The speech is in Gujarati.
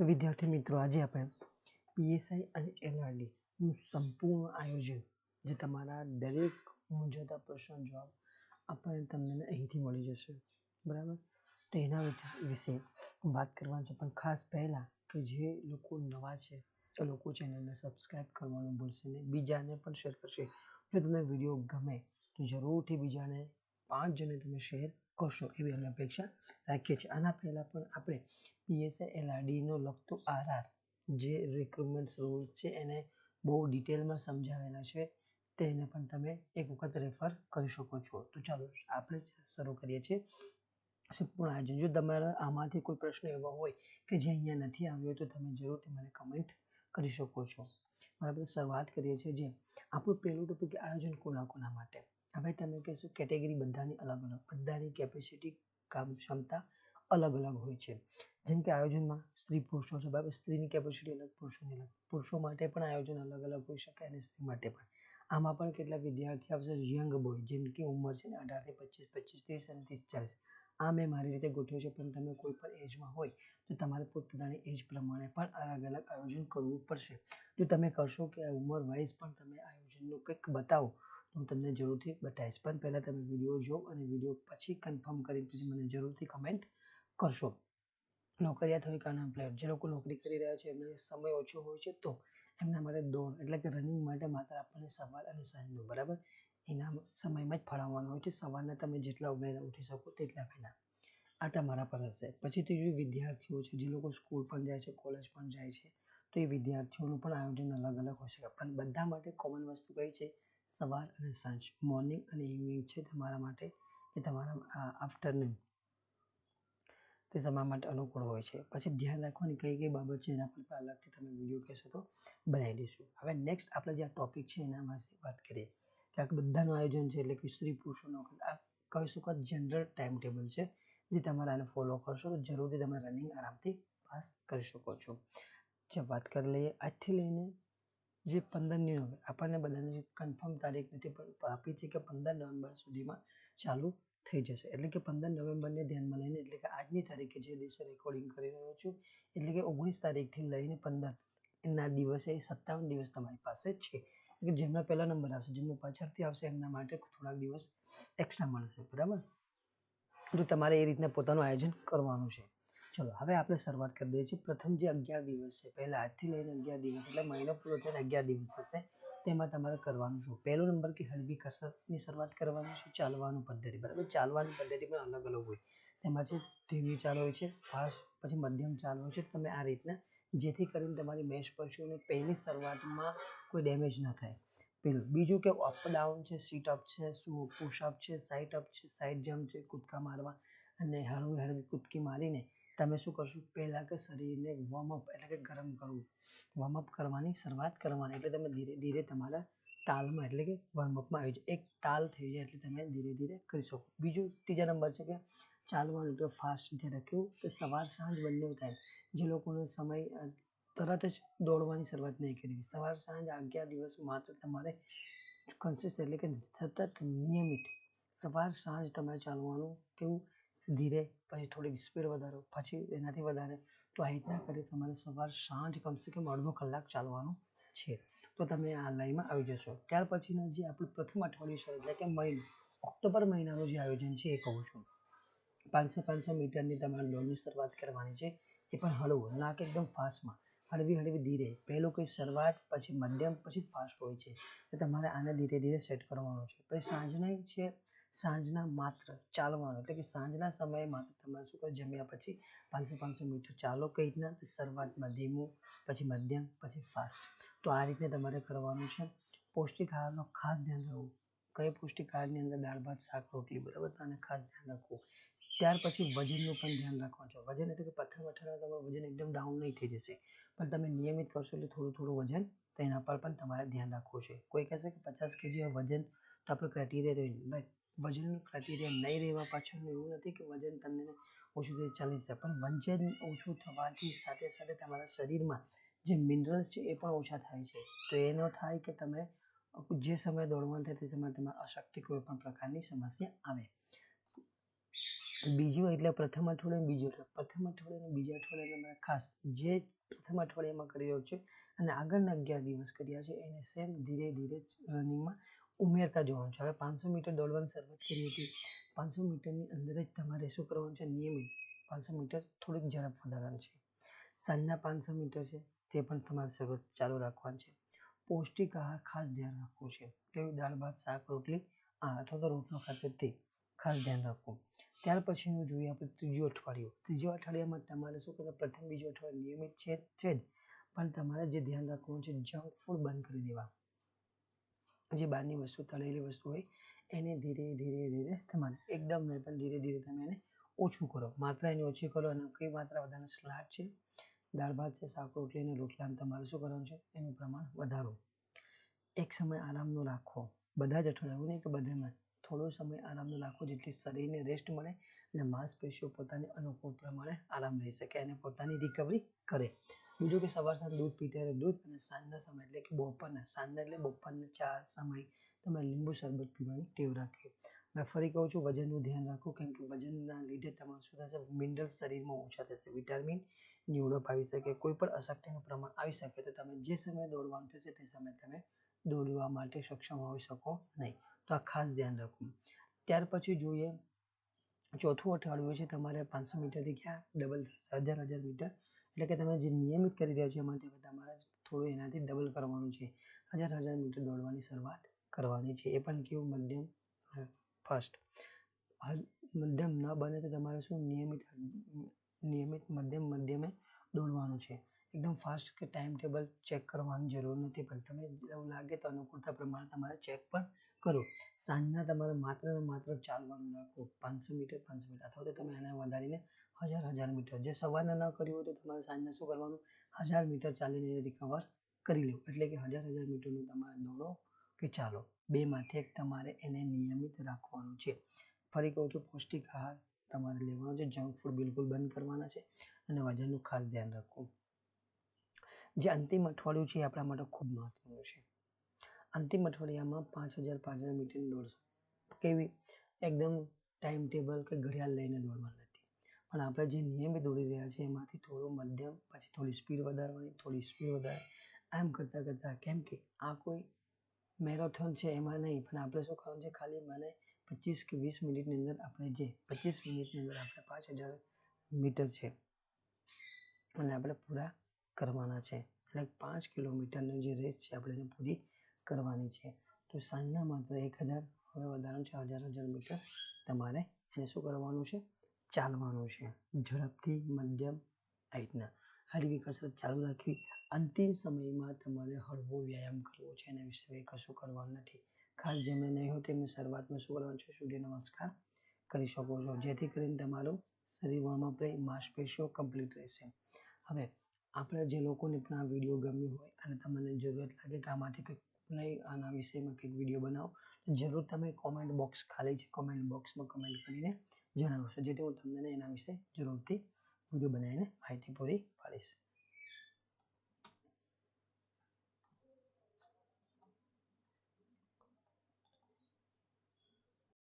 તો વિદ્યાર્થી મિત્રો, આજે આપણે પીએસઆઈ અને એલઆરડીનું સંપૂર્ણ આયોજન, જે તમારા દરેક મૂંઝવતા પ્રશ્નો જવાબ આપણને તમને અહીંથી મળી જશે. બરાબર? તો એના વિશે વાત કરવાની છે. પણ ખાસ પહેલાં કે જે લોકો નવા છે, એ લોકો ચેનલને સબસ્ક્રાઈબ કરવાનું ભૂલશે નહીં. બીજાને પણ શેર કરશે. જો તમને વીડિયો ગમે, તો જરૂરથી બીજાને પાંચ જણે તમે શેર કરશો એવી અમે અપેક્ષા રાખીએ છીએ. આના પહેલાં પણ આપણે પીએસઆઈ એલઆરડીનો લગતો આરઆર જે રિક્રુટમેન્ટ રૂલ્સ છે એને બહુ ડિટેલમાં સમજાવેલા છે, તેને પણ તમે એક વખત રેફર કરી શકો છો. તો ચાલો આપણે શરૂ કરીએ છીએ. સંપૂર્ણ આયોજન. જો તમારા આમાંથી કોઈ પ્રશ્ન એવો હોય કે જે અહીંયા નથી આવ્યો તો તમે જરૂરથી મને કમેન્ટ કરી શકો છો. બરાબર? શરૂઆત કરીએ છીએ જે આપણું પહેલું ટોપિક આયોજન કોના કોના માટે? હવે તમે કહેશો કેટેગરી બધાની અલગ અલગ, બધાની કેપેસિટી કામ ક્ષમતા અલગ અલગ હોય છે. જેમ કે આયોજનમાં સ્ત્રી પુરુષો છે, બરાબર? સ્ત્રીની કેપેસિટી અલગ, પુરુષોની અલગ. પુરુષો માટે પણ આયોજન અલગ અલગ હોઈ શકે અને સ્ત્રી માટે પણ. આમાં પણ કેટલાક વિદ્યાર્થી આવશે, યંગ બોય, જેમ કે ઉંમર છે ને અઢારથી પચીસ પચીસ ત્રીસ અને ત્રીસ ચાલીસ. આ મેં મારી રીતે ગોઠવ્યું છે, પણ તમે કોઈ પણ એજમાં હોય, તો તમારે પોતપોતાની એજ પ્રમાણે પણ અલગ અલગ આયોજન કરવું પડશે. જો તમે કરશો કે ઉંમર વાઇઝ પણ તમે આયોજનનું કંઈક બતાવો, તો હું તમને જરૂરથી બતાવીશ. પણ પહેલાં તમે વીડિયો જો અને વીડિયો પછી કન્ફર્મ કરી પછી મને જરૂરથી કમેન્ટ કરશો. નોકરિયાત હોય કે અનએમ્પ્લોયડ જે લોકો નોકરી કરી રહ્યા છે, એમને સમય ઓછો હોય છે, તો એમના માટે દોડ એટલે કે રનિંગ માટે માત્ર આપણને સવાર અને સાંજનો બરાબર? એના સમયમાં જ ફાળવવાનો હોય છે. સવારના તમે જેટલા વહેલા ઉઠી શકો તેટલા વહેલા આ તમારા પર હશે. પછી ત્રીજું વિદ્યાર્થીઓ છે, જે લોકો સ્કૂલ પણ જાય છે કોલેજ પણ જાય છે. તો એ વિદ્યાર્થીઓનું પણ આયોજન અલગ અલગ હોઈ શકે. પણ બધા માટે કોમન વસ્તુ કઈ છે? સવાર અને સાંજ. મોર્નિંગ અને ઇવનિંગ છે તમારા માટે કે તમારા આફ્ટરનૂન તે તમારા માટે અનુકૂળ હોય છે. પછી ધ્યાન રાખવાની કઈ કઈ બાબત છે એના પર અલગથી તમે વીડિયો કહેશો તો બનાવી દઈશું. હવે નેક્સ્ટ આપણે જે આ ટોપિક છે એના વિશે વાત કરીએ. કે આ બધાનું આયોજન છે એટલે કે સ્ત્રી પુરુષોનો આ કહી શકો જનરલ ટાઈમ ટેબલ છે જે તમારે આને ફોલો કરશો તો જરૂરથી તમે રનિંગ આરામથી પાસ કરી શકો છો. જે વાત કરી લઈએ, આજથી લઈને જે પંદરની નવેમ્બર આપણને બધાને કન્ફર્મ તારીખ નથી, પણ આપી છે કે પંદર નવેમ્બર સુધીમાં ચાલુ થઈ જશે. એટલે કે પંદર નવેમ્બરને ધ્યાનમાં લઈને, એટલે કે આજની તારીખે જે દિવસે રેકોર્ડિંગ કરી રહ્યો છું, એટલે કે ઓગણીસ તારીખથી લઈને પંદર ના દિવસે સત્તાવન દિવસ તમારી પાસે છે. એટલે જેમના પહેલા નંબર આવશે, જેમનો પાછળથી આવશે, એમના માટે થોડાક દિવસ એક્સ્ટ્રા મળશે, બરાબર? તો તમારે એ રીતના પોતાનું આયોજન કરવાનું છે. ચલો, હવે આપણે શરૂઆત કરી દઈએ છીએ. પ્રથમ જે અગિયાર દિવસ છે, પહેલાં આજથી લઈને અગિયાર દિવસ એટલે મહિનો પૂરો થઈને અગિયાર દિવસ થશે. તેમાં તમારે કરવાનું શું? પહેલો નંબર કે હળવી કસરતની શરૂઆત કરવાની છે ચાલવાનું પદ્ધતિ. બરાબર? ચાલવાની પદ્ધતિ પણ અલગ અલગ હોય. તેમાં છે ધીમી ચાલ હોય છે, ફાસ્ટ પછી મધ્યમ ચાલ હોય છે તમે આ રીતના જેથી કરીને તમારી મેષપેશીઓને પહેલી શરૂઆતમાં કોઈ ડેમેજ ન થાય. પેલું. બીજું કે અપ ડાઉન છે સીટ અપ છે શું પુશઅપ છે સાઇટ અપ છે સાઇડ જમ્પ છે, કૂદકા મારવા અને હળવી હળવી કૂદકી મારીને તમે શું કરશો? પહેલાં કે શરીરને વોર્મઅપ એટલે કે ગરમ કરવું. વોર્મઅપ કરવાની શરૂઆત કરવાની. એટલે તમે ધીરે ધીરે તમારા તાલમાં એટલે કે વોર્મઅપમાં આવી જાય એક તાલ થઈ જાય એટલે તમે ધીરે ધીરે કરી શકો. બીજું ત્રીજા નંબર છે કે ચાલવાનું. એટલે ફાસ્ટ જે રાખ્યું કે સવાર સાંજ બંને થાય જે લોકોનો સમય તરત જ દોડવાની શરૂઆત નહીં કરવી સવાર સાંજ અગિયાર દિવસ માત્ર તમારે કન્સિસ્ટ એટલે કે સતત નિયમિત સવાર સાંજ તમારે ચાલવાનું કેવું ધીરે પછી થોડી સ્પીડ વધારો, પછી એનાથી વધારે, તો આ રીતના કરી તમારે સવાર સાંજ કમસે કમ અડધો કલાક ચાલવાનું છે. તો તમે આ લાઈનમાં આવી જશો. ત્યાર પછીના જે આપણું પ્રથમ અઠવાડિયું છે, એટલે કે મહિનો, ઓક્ટોબર મહિનાનું જે આયોજન છે એ કહું છું. પાંચસો પાંચસો મીટરની તમારે દોડની શરૂઆત કરવાની છે, એ પણ હળવું, ના કે એકદમ ફાસ્ટમાં. હળવી હળવી ધીરે, પહેલું કંઈ શરૂઆત, પછી મધ્યમ, પછી ફાસ્ટ હોય છે. તો તમારે આને ધીરે ધીરે સેટ કરવાનું છે. પછી સાંજના છે સાંજના માત્ર ચાલવાનું. એટલે કે સાંજના સમયે માત્ર તમારે શું કરો, જમ્યા પછી પાંચસો પાંચસો મીટર ચાલો કઈ રીતના શરૂઆતમાં ધીમું પછી મધ્યમ પછી ફાસ્ટ. તો આ રીતે તમારે કરવાનું છે. પૌષ્ટિક આહારનો ખાસ ધ્યાન રાખવું. કઈ પૌષ્ટિક આહારની અંદર દાળ, ભાત, શાક, રોટલી, બરાબર? તો આને ખાસ ધ્યાન રાખવું. ત્યાર પછી વજનનું પણ ધ્યાન રાખવાનું છે. વજન એટલે કે પથ્થર વઠાણા તમારું વજન એકદમ ડાઉન નહીં થઈ જશે. પણ તમે નિયમિત કરશો એટલે થોડું થોડું વજન તેના પર પણ તમારે ધ્યાન રાખવું છે. કોઈ કહેશે કે પચાસ કેજી વજન તો આપણું ક્રાઇટેરિયા રહ્યું ભાઈ વજનનું ક્રાઇટેરિયા નહીં રહેવા પાછળનું એવું નથી કે વજન તમને ઓછું થઈ ચાલી જાય પણ વજન ઓછું થવાથી સાથે સાથે તમારા શરીરમાં જે મિનરલ્સ છે એ પણ ઓછા થાય છે. તો એનો થાય કે તમે જે સમયે દોડવાનું થાય તે સમયે તમારે અશક્તિ કોઈ પણ પ્રકારની સમસ્યા આવે. બીજું એટલે પ્રથમ અઠવાડિયું બીજું અઠવાડિયું પ્રથમ અઠવાડિયું બીજા અઠવાડિયામાં તમારે ખાસ જે પ્રથમ અઠવાડિયામાં કરી રહ્યો છે અને આગળના અગિયાર દિવસ કર્યા છે એને સેમ ધીરે ધીરે રનિંગમાં ઉમેરતા જવાનું છે. હવે પાંચસો મીટર દોડવાની શરૂઆત કરી હતી. પાંચસો મીટરની અંદર જ તમારે શું કરવાનું છે? નિયમિત પાંચસો મીટર થોડીક ઝડપ વધારવાની છે. સાંજના પાંચસો મીટર છે, તે પણ તમારે શરૂઆત ચાલુ રાખવાની છે. પૌષ્ટિક આહાર ખાસ ધ્યાન રાખવું છે. કેવી? દાળ, ભાત, શાક, રોટલી, આ અથવા તો રોટલો ખાતે તે ખાસ ધ્યાન રાખવું. ત્યાર પછીનું જોઈએ આપણે ત્રીજું અઠવાડિયું. ત્રીજું અઠવાડિયામાં તમારે શું કરવું પ્રથમ, બીજું અઠવાડિયું નિયમિત છે છે જ. પણ તમારે જે ધ્યાન રાખવાનું છે, જંક ફૂડ બંધ કરી દેવા જે બહારની વસ્તુ, તળેલી વસ્તુ હોય, એને ધીરે ધીરે ધીરે તમારે એકદમ નહીં, પણ ધીરે ધીરે તમે એને ઓછું કરો. માત્રા એની ઓછી કરો અને કઈ માત્રા વધારે સલાડ છે? દાળ, ભાત છે, શાક, રોટલી અને રોટલાને તમારે શું કરવાનું છે? એનું પ્રમાણ વધારો એક સમય આરામનો રાખવો બધા જ અઠવાડિયા એવું નહીં, કે બધામાં થોડો સમય આરામનો રાખવો જેથી શરીરને રેસ્ટ મળે અને માંસપેશીઓ પોતાની અનુકૂળ પ્રમાણે આરામ લઈ શકે અને પોતાની રિકવરી કરે. બીજું કે સવાર સાંજ દૂધ પીતા દૂધ અને સાંજના સમય એટલે કે બપોરના, સાંજના એટલે બપોરના ચાર સમય તમે લીંબુ શરબત પીવાની ટેવ રાખી. મેં ફરી કહું છું, વજનનું ધ્યાન રાખો કેમ કે વજનના લીધે તમારું શું થશે? મિનરલ્સ શરીરમાં ઓછા થશે. વિટામિનની ઉણપ આવી શકે. કોઈ પણ અશક્તિનું પ્રમાણ આવી શકે તો તમે જે સમયે દોડવાનું થશે તે સમયે તમે દોડવા માટે સક્ષમ હોઈ શકો નહીં. તો આ ખાસ ધ્યાન રાખવું. ત્યાર પછી જોઈએ, ચોથું અઠવાડિયું છે, તમારે પાંચસો મીટરથી ક્યાં ડબલ થશે? હજાર હજાર મીટર. એટલે કે તમે જે નિયમિત કરી રહ્યા છો હવે તમારે થોડું એનાથી ડબલ કરવાનું છે. હજાર હજાર મીટર દોડવાની શરૂઆત કરવાની છે. એ પણ કેવું મધ્યમ ફર્સ્ટ મધ્યમ ન બને તો તમારે શું નિયમિત નિયમિત મધ્યમ, મધ્યમે દોડવાનું છે. એકદમ ફાસ્ટ કે ટાઈમ ટેબલ ચેક કરવાની જરૂર નથી. પણ તમે એવું લાગે તો અનુકૂળતા પ્રમાણે તમારે ચેક પણ કરો. સાંજના તમારે માત્ર ને માત્ર ચાલવાનું રાખો. પાંચસો મીટર પાંચસો મીટર. અથવા તો તમે એને વધારીને હજાર હજાર મીટર. જે સવારના ન કર્યું હોય તો તમારે સાંજના શું કરવાનું? હજાર મીટર ચાલીને રિકવર કરી લેવું એટલે કે હજાર હજાર મીટરનું તમારે દોડો કે ચાલો. બેમાંથી એક તમારે એને નિયમિત રાખવાનું છે. ફરી કહું છું, પૌષ્ટિક આહાર તમારે લેવાનો છે. જંક ફૂડ બિલકુલ બંધ કરવાના છે. અને વજનનું ખાસ ધ્યાન રાખવું જે અંતિમ અઠવાડિયું છે એ આપણા માટે ખૂબ મહત્વનું છે. અંતિમ અઠવાડિયામાં પાંચ હજાર પાંચ હજાર મીટરની દોડશો. કેવી? એકદમ ટાઈમ ટેબલ કે ઘડિયાળ લઈને દોડવાનું નથી. પણ આપણે જે નિયમિત દોડી રહ્યા છીએ, એમાંથી થોડું મધ્યમ, પછી થોડી સ્પીડ વધારવાની, થોડી સ્પીડ વધારે. એમ કરતાં કરતાં કેમ કે આ કોઈ મેરેથોન છે એમાં નહીં, પણ આપણે શું કરવાનું છે? ખાલી મને પચીસ કે વીસ મિનિટની અંદર આપણે જે પચીસ મિનિટની અંદર આપણે પાંચ હજાર મીટર છે અને આપણે પૂરા કરવાના છે. એટલે પાંચ કિલોમીટરની જે રેસ છે આપણે પૂરી કરવાની છે. તો સાંજના માત્ર એક હજાર, હવે વધારાનું છે, હજાર હજાર મીટર તમારે એને શું કરવાનું છે? ચાલવાનું છે. ઝડપથી મધ્યમ રીતના હળવી કસરત ચાલુ રાખવી. અંતિમ સમયમાં તમારે હળવો વ્યાયામ કરવો છે. એના વિશે કશું કરવાનું નથી. ખાસ જેમને નહીં હોય તેમને શરૂઆતમાં શું કરવાનું છે? સૂર્ય નમસ્કાર કરી શકો છો. જેથી કરીને તમારું શરીર વળમાં માંસપેશીઓ કમ્પ્લીટ રહેશે. હવે, આપણે જે લોકોને પણ આ વીડિયો ગમ્યો હોય અને તમને જરૂરત લાગે કે આમાંથી કંઈક નહીં, આના વિષયમાં કંઈક વીડિયો બનાવો. જરૂર તમે કોમેન્ટ બોક્સ ખાલી છે કોમેન્ટ બોક્સમાં કમેન્ટ કરીને જણાવશો, જેથી હું તમને એના વિશે જરૂરથી વીડિયો બનાવીને માહિતી પૂરી પાડીશ.